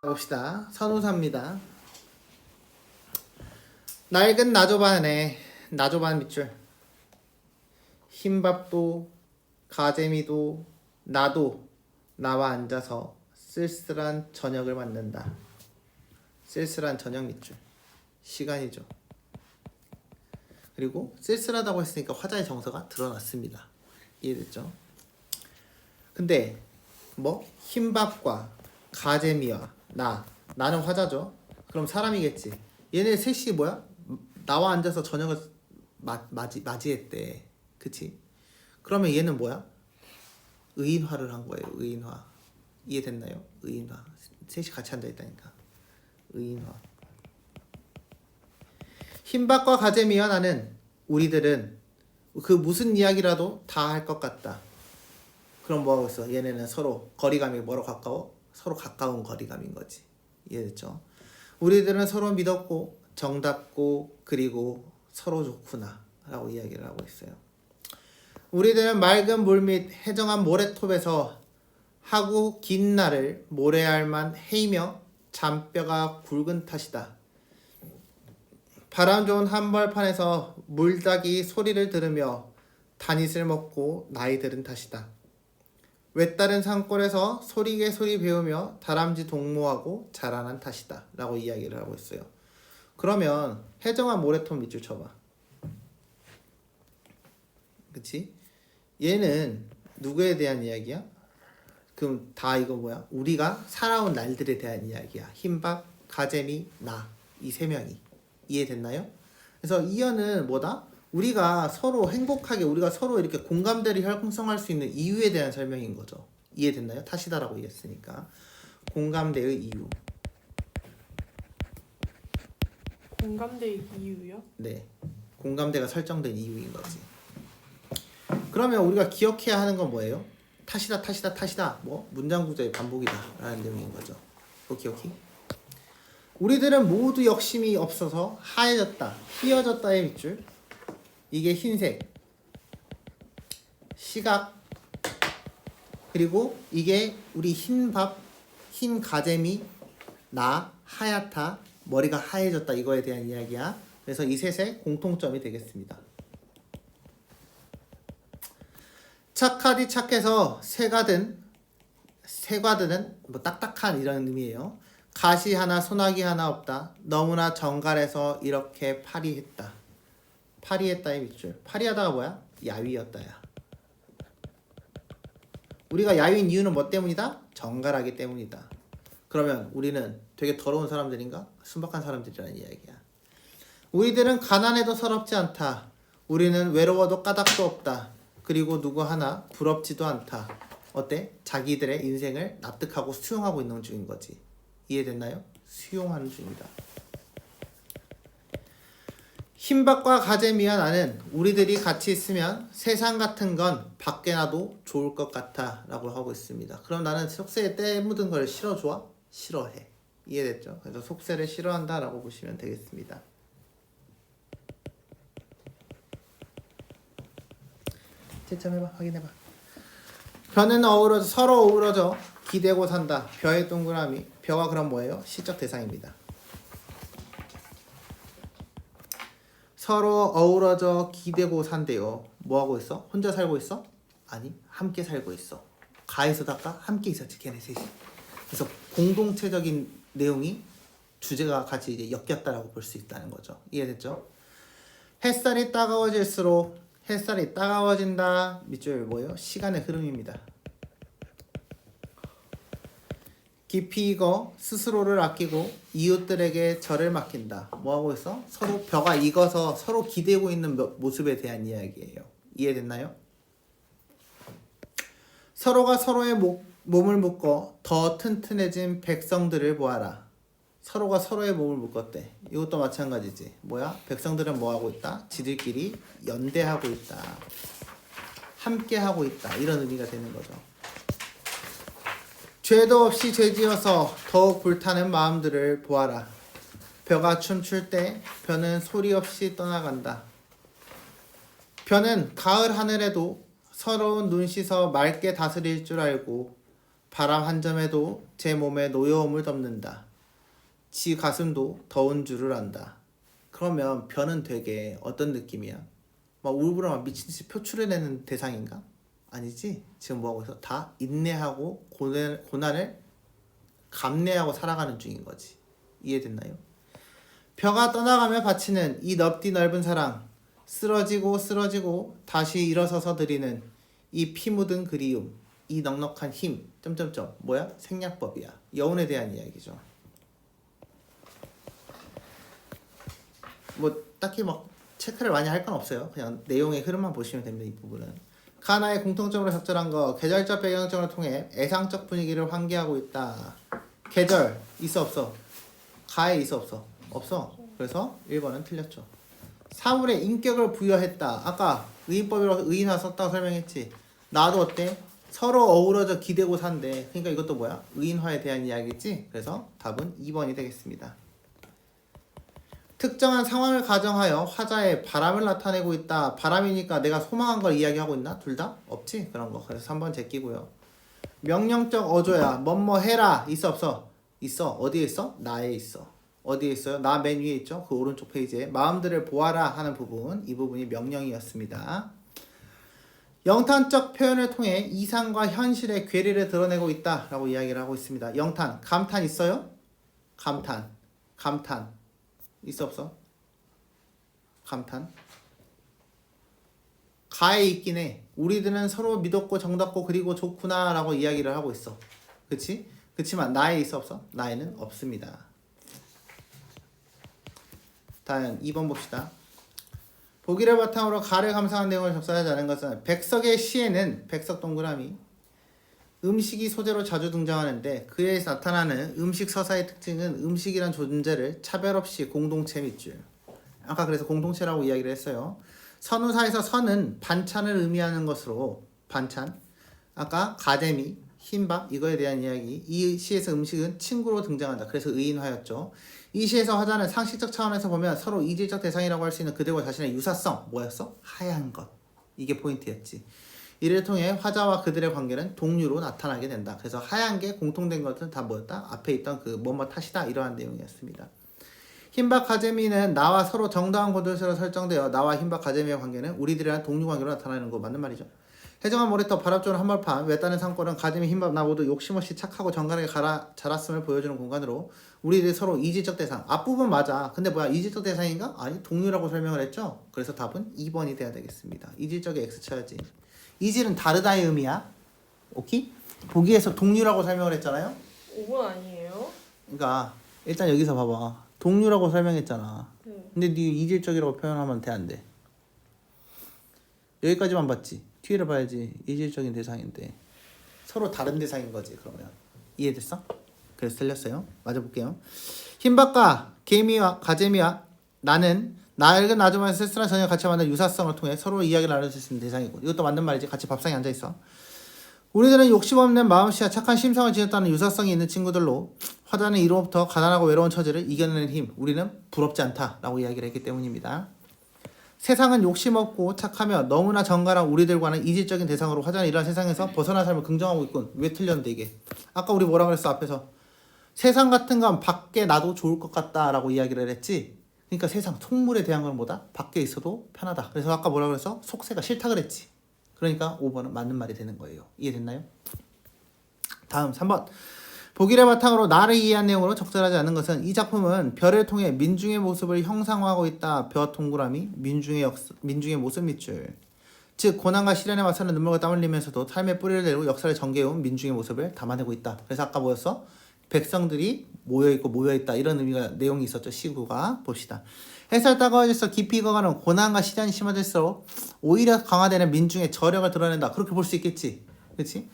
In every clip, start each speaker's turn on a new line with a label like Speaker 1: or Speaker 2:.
Speaker 1: 봅시다. 선우사입니다. 낡은 나조반에 나조반 밑줄 흰밥도 가재미도 나도 나와 앉아서 쓸쓸한 저녁을 만든다. 쓸쓸한 저녁 밑줄 시간이죠. 그리고 쓸쓸하다고 했으니까 화자의 정서가 드러났습니다. 이해됐죠? 근데 뭐 흰밥과 가재미와 나 나는 화자죠. 그럼 사람이겠지. 얘네 셋이 뭐야? 나와 앉아서 저녁을 마, 맞이 맞이했대. 그치? 그러면 얘는 뭐야? 의인화를 한 거예요. 의인화. 이해됐나요? 의인화. 셋이 같이 앉아 있다니까. 의인화. 흰밥과 가재미와 나는 우리들은 그 무슨 이야기라도 다 할 것 같다. 그럼 뭐 하고 있어? 얘네는 서로 거리감이 뭐로 가까워? 서로 가까운 거리감인 거지. 이해됐죠? 우리들은 서로 믿었고 정답고 그리고 서로 좋구나 라고 이야기를 하고 있어요. 우리들은 맑은 물및 해정한 모래톱에서 하고 긴 날을 모래알만 헤이며 잔뼈가 굵은 탓이다. 바람 좋은 한벌판에서 물닭이 소리를 들으며 다닛을 먹고 나이 들은 탓이다. 외따른 산골에서 소리게 소리 배우며 다람쥐 동무하고 자라난 탓이다. 라고 이야기를 하고 있어요. 그러면 해정한 모래톱 밑줄 쳐봐. 그치? 얘는 누구에 대한 이야기야? 그럼 다 이거 뭐야? 우리가 살아온 날들에 대한 이야기야. 흰밥, 가재미, 나. 이 세 명이. 이해됐나요? 그래서 이어는 뭐다? 우리가 서로 행복하게 우리가 서로 이렇게 공감대를 형성할 수 있는 이유에 대한 설명인 거죠. 이해됐나요? 탓이다라고 얘기했으니까 공감대의 이유.
Speaker 2: 공감대 이유요?
Speaker 1: 네. 공감대가 설정된 이유인 거지. 그러면 우리가 기억해야 하는 건 뭐예요? 탓이다, 탓이다, 탓이다. 뭐 문장 구조의 반복이다라는 내용인 거죠. 그 기억이? 우리들은 모두 욕심이 없어서 하얘졌다, 휘어졌다의 밑줄. 이게 흰색, 시각, 그리고 이게 우리 흰밥, 흰 가재미, 나, 하얗다, 머리가 하얘졌다 이거에 대한 이야기야. 그래서 이 셋의 공통점이 되겠습니다. 착하디 착해서 새가 든 새가든은 뭐 딱딱한 이런 의미예요. 가시 하나 소나기 하나 없다. 너무나 정갈해서 이렇게 파리했다. 파리했다의 밑줄. 파리하다가 뭐야? 야위였다야. 우리가 야위인 이유는 뭐 때문이다? 정갈하기 때문이다. 그러면 우리는 되게 더러운 사람들인가? 순박한 사람들이라는 이야기야. 우리들은 가난해도 서럽지 않다. 우리는 외로워도 까닭도 없다. 그리고 누구 하나 부럽지도 않다. 어때? 자기들의 인생을 납득하고 수용하고 있는 중인 거지. 이해됐나요? 수용하는 중이다. 흰밥과 가재미와 나는 우리들이 같이 있으면 세상 같은 건 밖에 놔도 좋을 것 같아 라고 하고 있습니다. 그럼 나는 속세에 때 묻은 걸 싫어 좋아? 싫어해. 이해됐죠? 그래서 속세를 싫어한다 라고 보시면 되겠습니다. 채점해봐 확인해봐 벼는 어우러져 서로 어우러져 기대고 산다 벼의 동그라미 벼가 그럼 뭐예요? 시적 대상입니다 서로 어우러져 기대고 산대요 뭐 하고 있어? 혼자 살고 있어? 아니 함께 살고 있어 가에서 닦아 함께 있었지 걔네 셋이 그래서 공동체적인 내용이 주제가 같이 이제 엮였다라고 볼 수 있다는 거죠 이해됐죠? 햇살이 따가워질수록 햇살이 따가워진다. 밑줄 뭐예요? 시간의 흐름입니다. 깊이 익어 스스로를 아끼고 이웃들에게 절을 맡긴다. 뭐 하고 있어? 서로 벼가 익어서 서로 기대고 있는 모- 모습에 대한 이야기예요. 이해됐나요? 서로가 서로의 목, 몸을 묶어 더 튼튼해진 백성들을 보아라. 서로가 서로의 몸을 묶었대. 이것도 마찬가지지. 뭐야? 백성들은 뭐 하고 있다? 지들끼리 연대하고 있다. 함께 하고 있다. 이런 의미가 되는 거죠. 죄도 없이 죄지어서 더욱 불타는 마음들을 보아라. 벼가 춤출 때 벼는 소리 없이 떠나간다. 벼는 가을 하늘에도 서러운 눈 씻어 맑게 다스릴 줄 알고 바람 한 점에도 제 몸에 노여움을 덮는다. 지 가슴도 더운 줄을 안다. 그러면 변은 되게 어떤 느낌이야? 막 울부러 막 미친 듯이 표출해내는 대상인가? 아니지. 지금 뭐하고 있어? 다 인내하고 고난, 고난을 감내하고 살아가는 중인 거지. 이해됐나요? 벼가 떠나가며 바치는 이 넓디 넓은 사랑, 쓰러지고 쓰러지고 다시 일어서서 드리는 이 피 묻은 그리움, 이 넉넉한 힘, 점점점 뭐야? 생략법이야. 여운에 대한 이야기죠. 뭐 딱히 막 체크를 많이 할 건 없어요. 그냥 내용의 흐름만 보시면 됩니다. 이 부분은. 가나의 공통적으로 적절한 거 계절적 배경증을 통해 애상적 분위기를 환기하고 있다. 계절 있어 없어? 가에 있어 없어? 없어. 그래서 1번은 틀렸죠. 사물에 인격을 부여했다. 아까 의인법이라서 의인화 썼다고 설명했지. 나도 어때? 서로 어우러져 기대고 산대. 그러니까 이것도 뭐야? 의인화에 대한 이야기지. 그래서 답은 2번이 되겠습니다. 특정한 상황을 가정하여 화자의 바람을 나타내고 있다. 바람이니까 내가 소망한 걸 이야기하고 있나? 둘 다? 없지? 그런 거. 그래서 3번 제끼고요. 명령적 어조야. 뭐뭐 해라. 있어 없어? 있어. 어디에 있어? 나에 있어. 어디에 있어요? 나 맨 위에 있죠? 그 오른쪽 페이지에 마음들을 보아라 하는 부분. 이 부분이 명령이었습니다. 영탄적 표현을 통해 이상과 현실의 괴리를 드러내고 있다 라고 이야기를 하고 있습니다. 영탄, 감탄 있어요? 감탄, 감탄 있어 없어? 감탄. 가에 있긴 해. 우리들은 서로 믿었고 정답고 그리고 좋구나라고 이야기를 하고 있어. 그치? 그치만 나에 있어 없어? 나에는 없습니다. 다음 2번 봅시다. 보기를 바탕으로 가를 감상한 내용을 접수하지 않은 것은 백석의 시에는 백석 동그라미 음식이 소재로 자주 등장하는데 그에 나타나는 음식 서사의 특징은 음식이란 존재를 차별 없이 공동체 밑줄. 아까 그래서 공동체라고 이야기를 했어요. 선우사에서 선은 반찬을 의미하는 것으로 반찬. 아까 가재미, 흰밥 이거에 대한 이야기. 이 시에서 음식은 친구로 등장한다. 그래서 의인화였죠. 이 시에서 화자는 상식적 차원에서 보면 서로 이질적 대상이라고 할 수 있는 그들과 자신의 유사성 뭐였어? 하얀 것. 이게 포인트였지. 이를 통해 화자와 그들의 관계는 동류로 나타나게 된다. 그래서 하얀 게 공통된 것은 다 뭐였다? 앞에 있던 그 뭐뭐 탓이다 이러한 내용이었습니다. 흰박 가재미는 나와 서로 정당한 고도세로 설정되어 나와 흰박 가재미의 관계는 우리들이랑 동류 관계로 나타나는 거 맞는 말이죠. 해정한 모래터 바람조는 한벌판 외따는 산골은 가재미 흰밥 나 모두 욕심없이 착하고 정갈하게 갈아, 자랐음을 보여주는 공간으로 우리들이 서로 이질적 대상 앞부분 맞아 근데 뭐야 이질적 대상인가? 아니 동류라고 설명을 했죠 그래서 답은 2번이 돼야 되겠습니다 이질적의 X 쳐야지 이질은 다르다의 의미야 오케이? 보기에서 동류라고 설명을 했잖아요
Speaker 2: 5번 아니에요?
Speaker 1: 그러니까 일단 여기서 봐봐 동류라고 설명했잖아
Speaker 2: 네.
Speaker 1: 근데 네 이질적이라고 표현하면 돼 안 돼? 여기까지만 봤지 뒤를 봐야지 이질적인 대상인데 서로 다른 대상인 거지 그러면 이해됐어? 그래서 틀렸어요 맞아 볼게요 흰박과 개미와 가재미와 나는 낡은 아주머니 쓸쓸한 저녁 같이 만난 유사성을 통해 서로 이야기를 나눌 수 있는 대상이고. 이것도 맞는 말이지. 같이 밥상에 앉아 있어. 우리들은 욕심 없는 마음씨와 착한 심성을 지녔다는 유사성이 있는 친구들로 화자는 이로부터 가난하고 외로운 처지를 이겨내는 힘 우리는 부럽지 않다라고 이야기를 했기 때문입니다. 세상은 욕심 없고 착하며 너무나 정갈한 우리들과는 이질적인 대상으로 화자는 이러한 세상에서 벗어난 삶을 긍정하고 있군. 왜 틀렸는데 이게? 아까 우리 뭐라 그랬어? 앞에서. 세상 같은 건 밖에 놔도 좋을 것 같다라고 이야기를 했지 그러니까 세상 속물에 대한 건 뭐다 밖에 있어도 편하다 그래서 아까 뭐라 그랬어 속세가 싫다 그랬지 그러니까 5번은 맞는 말이 되는 거예요 이해됐나요? 다음 3번 보기를 바탕으로 나를 이해한 내용으로 적절하지 않은 것은 이 작품은 별을 통해 민중의 모습을 형상화하고 있다. 벼 동그라미 민중의 역 민중의 모습 밑줄. 즉 고난과 시련에 맞서는 눈물과 땀을 흘리면서도 삶의 뿌리를 내리고 역사를 전개해온 민중의 모습을 담아내고 있다. 그래서 아까 뭐였어? 백성들이 모여 있고 모여 있다 이런 의미가 내용이 있었죠. 시구가 봅시다. 햇살 따가워질수록 깊이 익어가는 고난과 시련이 심해질수록 오히려 강화되는 민중의 저력을 드러낸다. 그렇게 볼 수 있겠지. 그렇지?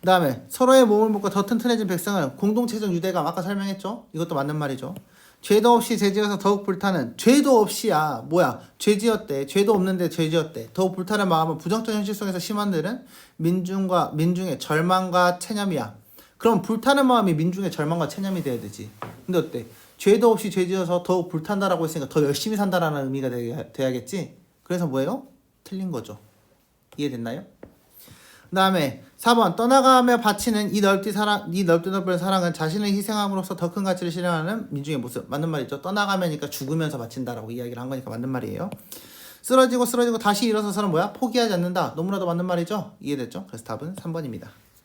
Speaker 1: 그 다음에 서로의 몸을 묶고 더 튼튼해진 백성은 공동체적 유대감 아까 설명했죠? 이것도 맞는 말이죠. 죄도 없이 죄지어서 더욱 불타는 죄도 없이야 뭐야 죄지었대 죄도 없는데 죄지었대 더욱 불타는 마음은 부정적 현실 속에서 심한들은 민중과 민중의 절망과 체념이야 그럼 불타는 마음이 민중의 절망과 체념이 돼야 되지. 근데 어때? 죄도 없이 죄지어서 더욱 불탄다라고 했으니까 더 열심히 산다라는 의미가 돼야, 돼야 겠지? 그래서 뭐예요? 틀린 거죠. 이해됐나요? 그 다음에 4번 떠나가며 바치는 이 넓디 사랑 이 넓디 넓은 사랑은 자신을 희생함으로써 더 큰 가치를 실현하는 민중의 모습. 맞는 말이죠. 떠나가면니까 죽으면서 바친다라고 이야기를 한 거니까 맞는 말이에요. 쓰러지고 쓰러지고 다시 일어서서는 뭐야? 포기하지 않는다. 너무나도 맞는 말이죠. 이해됐죠? 그래서 답은 3번입니다